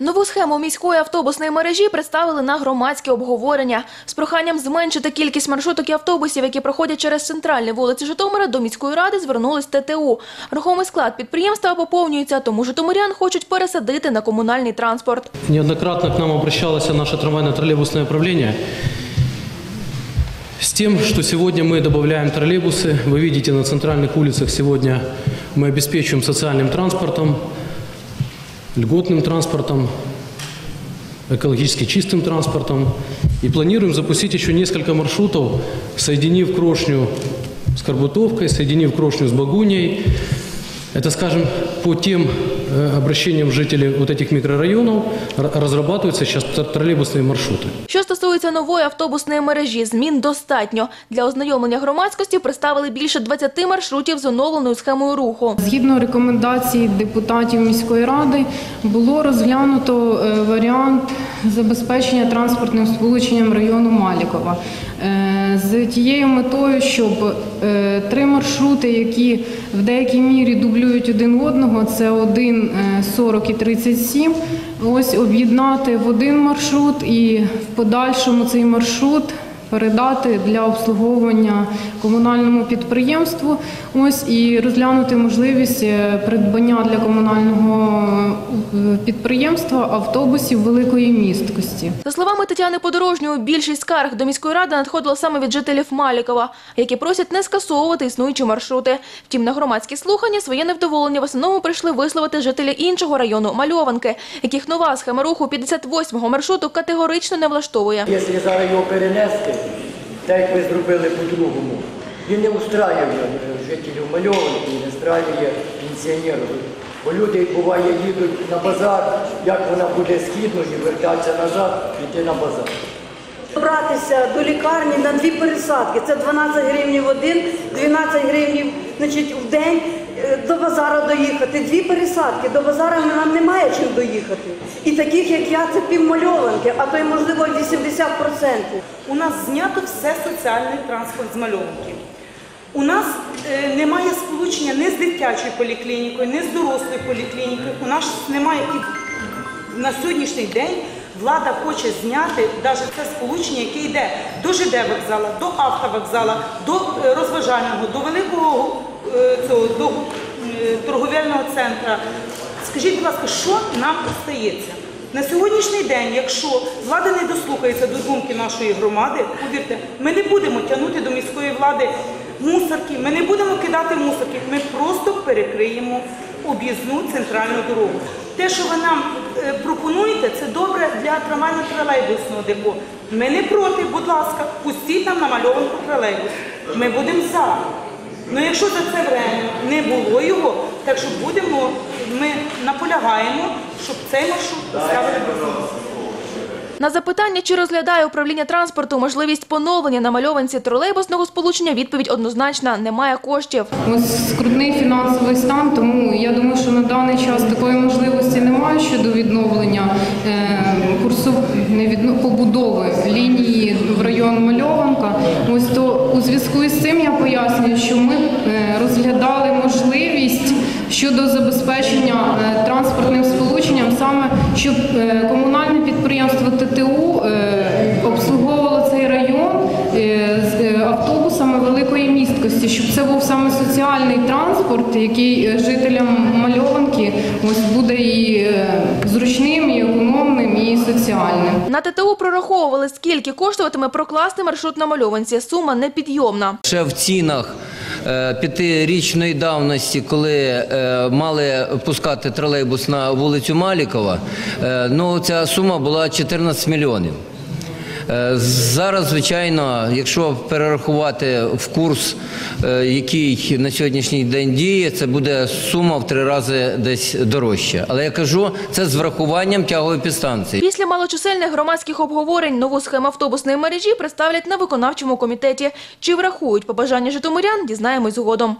Нову схему міської автобусної мережі представили на громадське обговорення. З проханням зменшити кількість маршруток і автобусів, які проходять через центральні вулиці Житомира, до міської ради звернулись ТТУ. Рухомий склад підприємства поповнюється, тому житомирян хочуть пересадити на комунальний транспорт. Неоднократно к нам обращалось наше трамвайно-троллейбусное управление с тем, что сегодня мы добавляем троллейбусы. Вы видите, на центральных улицах сегодня мы обеспечиваем социальным транспортом, льготным транспортом, экологически чистым транспортом. И планируем запустить еще несколько маршрутов, соединив Крошню с Карбутовкой, соединив Крошню с Багуней. Это, скажем, по тем э, обращениям жителей вот этих микрорайонов р- разрабатываются сейчас тр- троллейбусные маршруты. Що стосується нової автобусної мережі, змін достатньо. Для ознайомлення громадськості представили більше 20 маршрутів з оновленою схемою руху. Згідно рекомендацій депутатів міської ради було розглянуто е, варіант забезпечення транспортним сполученням району Малікова Е, з тією метою, щоб е, три маршрути, які в деякій мірі дублюють один одного, це 1, е, 40 і 37, ось об'єднати в один маршрут і в подальшому цей маршрут передати для обслуговування комунальному підприємству. Ось і розглянути можливість е, придбання для комунального е, підприємства автобусів великої місткості. За словами Тетяни Подорожньої, більшість скарг до міської ради надходило саме від жителів Малікова, які просять не скасовувати існуючі маршрути. Втім, на громадські слухання своє невдоволення в основному прийшли висловити жителі іншого району Мальованки, яких нова схема руху 58-го маршруту категорично не влаштовує. Якщо зараз його перенести, так як ви зробили по-другому, він не устраює жителів мальованки, не устраює пенсіонерів. Бо люди, буває, їдуть на базар, як вона буде східно і вертатися назад, йти на базар. Добратися до лікарні на дві пересадки. Це 12 гривень в один, 12 гривень значить, в день е, до базара доїхати. Дві пересадки. До базара нам немає чим доїхати. І таких, як я, це півмальованки, а то й можливо 80%. У нас знято все соціальний транспорт з мальовки. У нас е, немає сполучення ні з дитячою поліклінікою, ні з дорослою поліклінікою. У нас немає і на сьогоднішній день влада хоче зняти навіть це сполучення, яке йде до ЖД вокзала, до автовокзала, до е, розважального, до великого е, цього до торговельного центру. Скажіть, будь ласка, що нам остається? На сьогоднішній день, якщо влада не дослухається до думки нашої громади, повірте, ми не будемо тягнути до міської влади мусорки, ми не будемо кидати мусорки, ми просто перекриємо об'їзну центральну дорогу. Те, що ви нам е, пропонуєте, це добре для трамвайно-тролейбусного депо. Ми не проти, будь ласка, пустіть нам намальованку тролейбус. Ми будемо за. Ну якщо за це время не було його, так що будемо, ми наполягаємо, щоб цей маршрут поставили. На запитання, чи розглядає управління транспорту можливість поновлення на мальованці тролейбусного сполучення, відповідь однозначна – немає коштів. Ось скрутний фінансовий стан, тому я думаю, що на даний час такої можливості немає щодо відновлення е, курсу побудови лінії в район Мальованка. Ось то у зв'язку із цим я пояснюю, що ми е, розглядали можливість щодо забезпечення е, транспортним сполученням, саме щоб е, щоб це був саме соціальний транспорт, який е, жителям мальованки ось буде і е, зручним, і економним, і соціальним. На ТТУ прораховували, скільки коштуватиме прокласти маршрут на мальованці. Сума непідйомна. Ще в цінах е, п'ятирічної давності, коли мали пускати тролейбус на вулицю Малікова, ну ця сума була 14 мільйонів. Е, Зараз, звичайно, якщо перерахувати в курс, е, який на сьогоднішній день діє, це буде сума в три рази десь дорожча. Але я кажу, це з врахуванням тягової підстанції. Після малочисельних громадських обговорень нову схему автобусної мережі представлять на виконавчому комітеті. Чи врахують побажання житомирян, дізнаємось згодом.